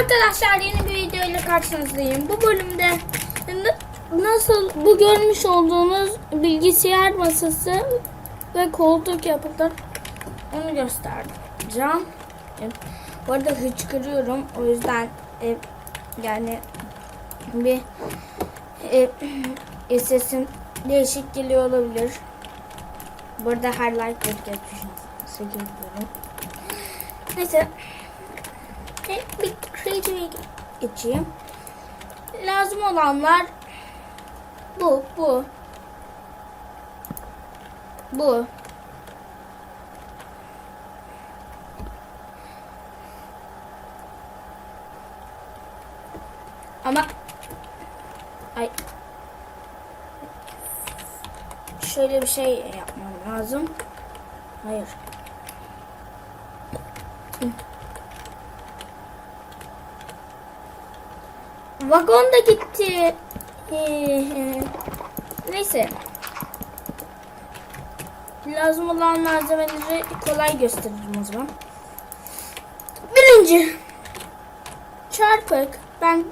Arkadaşlar yeni bir video ile karşınızdayım. Bu bölümde nasıl bu görmüş olduğunuz bilgisayar masası ve koltuk yapılır onu göstereceğim. E, Bu arada hıçkırıyorum. O yüzden e, yani bir e, sesim değişik geliyor olabilir. Burada her like geçmişim. Neyse. E, bir creative'e geçeyim. Lazım olanlar bu, bu. Bu. Ama ay şöyle bir şey yapmam lazım. Hayır. Vagon da gitti. Neyse. Lazım olan malzemeleri kolay gösteririm o zaman. Birinci. Çarpık. Ben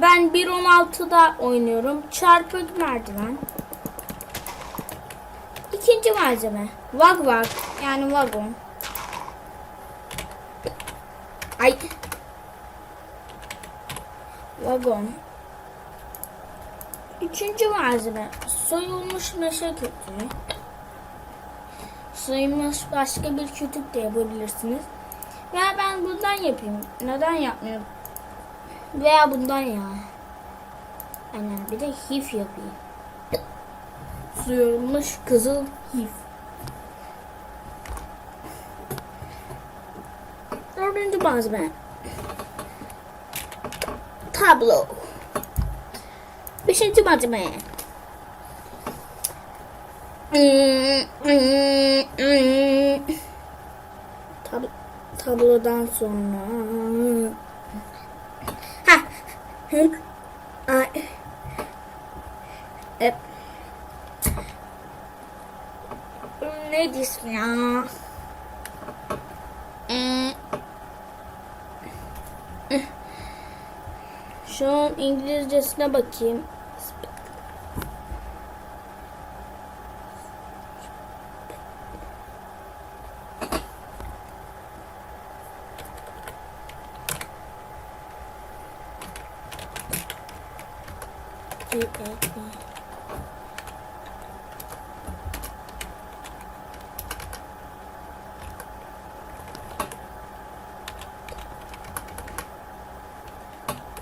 ben 1.16'da oynuyorum. Çarpık merdiven. İkinci malzeme. Vag vag. Yani vagon. Ay. Vagon. Üçüncü malzeme. Soyulmuş meşe kütüğü. Soyulmuş başka bir kütük de yapabilirsiniz. Veya ben bundan yapayım. Neden yapmıyorum? Veya bundan ya. Aynen bir de hif yapayım. Soyulmuş kızıl hif. Dördüncü malzeme. Tablo. Beşinci malzeme. Tab tablodan sonra. Ha. Ay. Hep. Ne diyorsun ya? Ee, Şu an İngilizcesine bakayım.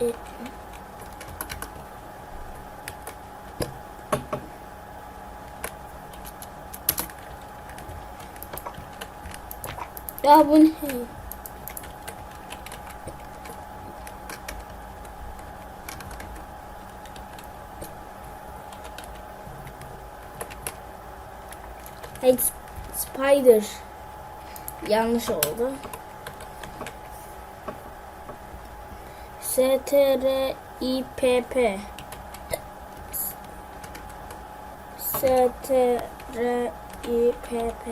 Ya bu ne? Hey, spider. Yanlış oldu. S T R I P P S T R I P P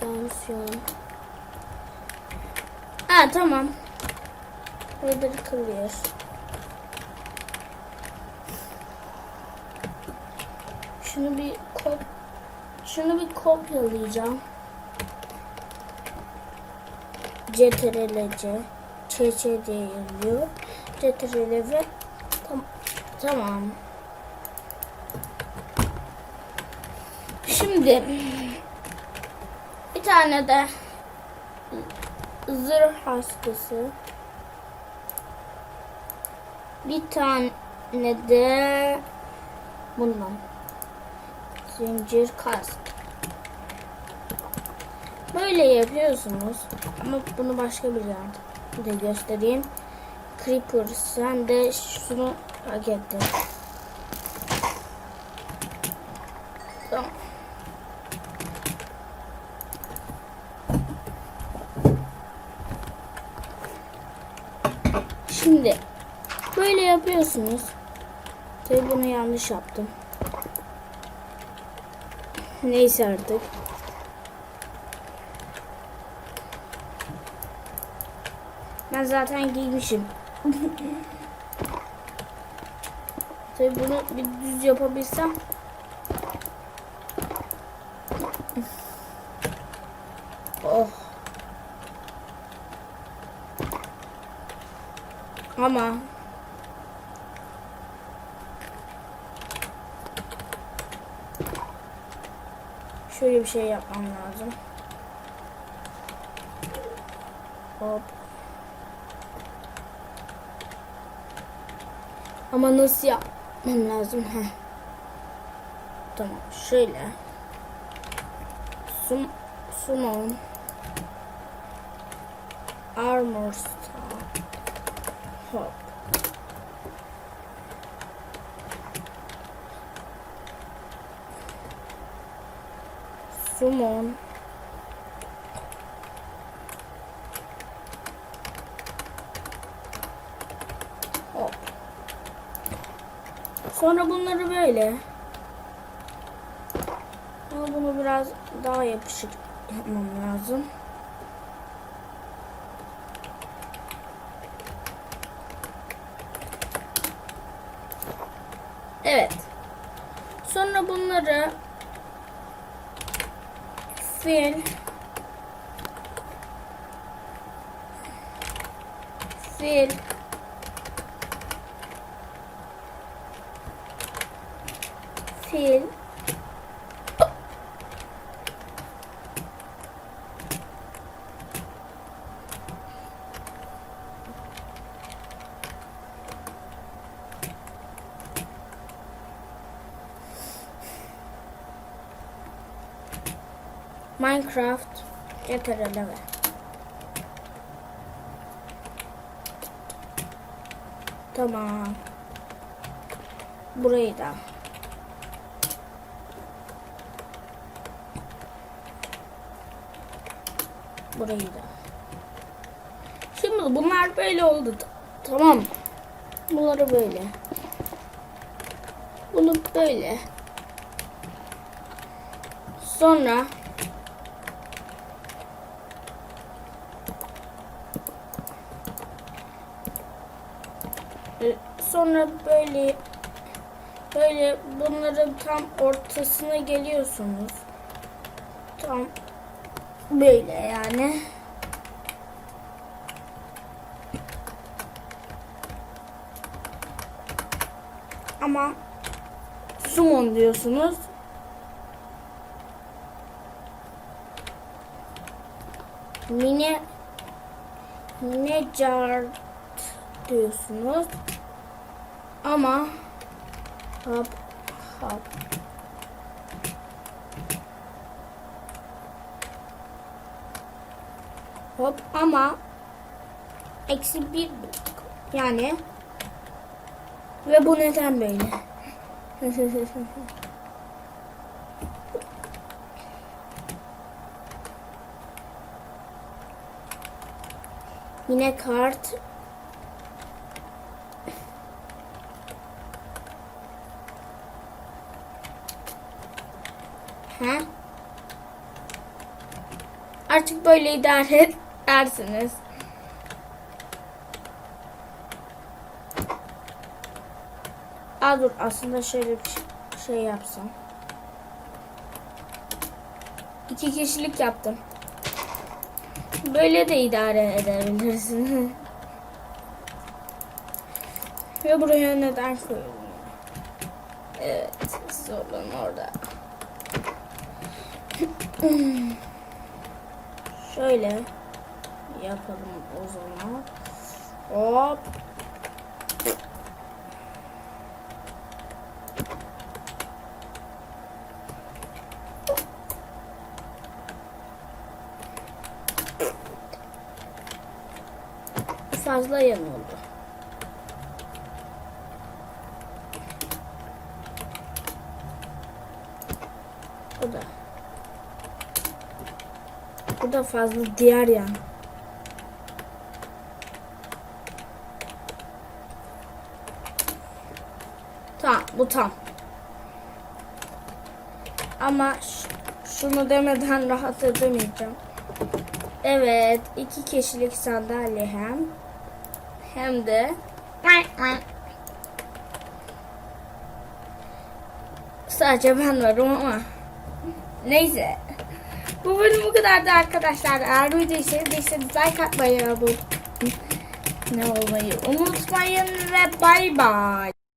Tansiyon. Ha tamam. Weather clear. Şunu bir kop şunu bir kopyalayacağım. CTRL-C CC diye yazıyor. CTRL ve tam, tamam. Şimdi bir tane de zırh hastası. Bir tane de bundan. Zincir kask. Böyle yapıyorsunuz. Ama bunu başka bir yerde de göstereyim. Creeper sen de şunu hak ettin. Tamam. Şimdi böyle yapıyorsunuz. Tabii bunu yanlış yaptım. Neyse artık. Ben zaten giymişim. Tabii bunu bir düz yapabilsem. Oh. Ama şöyle bir şey yapmam lazım. Hop. Ama nasıl yapmam lazım? Heh. Tamam şöyle. Sum, summon. Armor star. Hop. Summon. Hop. Sonra bunları böyle. Ama bunu biraz daha yapışık yapmam lazım. Evet. Sonra bunları fil fil fil Minecraft getirelim. Tamam. Burayı da. Burayı da. Şimdi bunlar böyle oldu. Tamam. Bunları böyle. Bunu böyle. Sonra e, sonra böyle böyle bunların tam ortasına geliyorsunuz. Tam böyle yani. Ama summon diyorsunuz. Mine Necart diyorsunuz. Ama hop hop hop ama eksi bir yani ve bu neden böyle? Yine kart. Ha? Artık böyle idare edersiniz. Aa dur aslında şöyle bir şey- şey yapsam. İki kişilik yaptım. Böyle de idare edebilirsin. Ve buraya neden koyuyorum? Evet, sorun orada. Şöyle yapalım o zaman. Hop. Fazla yan oldu. Bu da. Bu da fazla diğer yan. Tamam bu tam. Ama şunu demeden rahat edemeyeceğim. Evet iki kişilik sandalye hem. hem de sadece ben varım ama neyse. Bu bölüm bu kadardı arkadaşlar. Eğer videoyu sevdiyseniz like atmayı, abone ne olmayı unutmayın ve bay bay.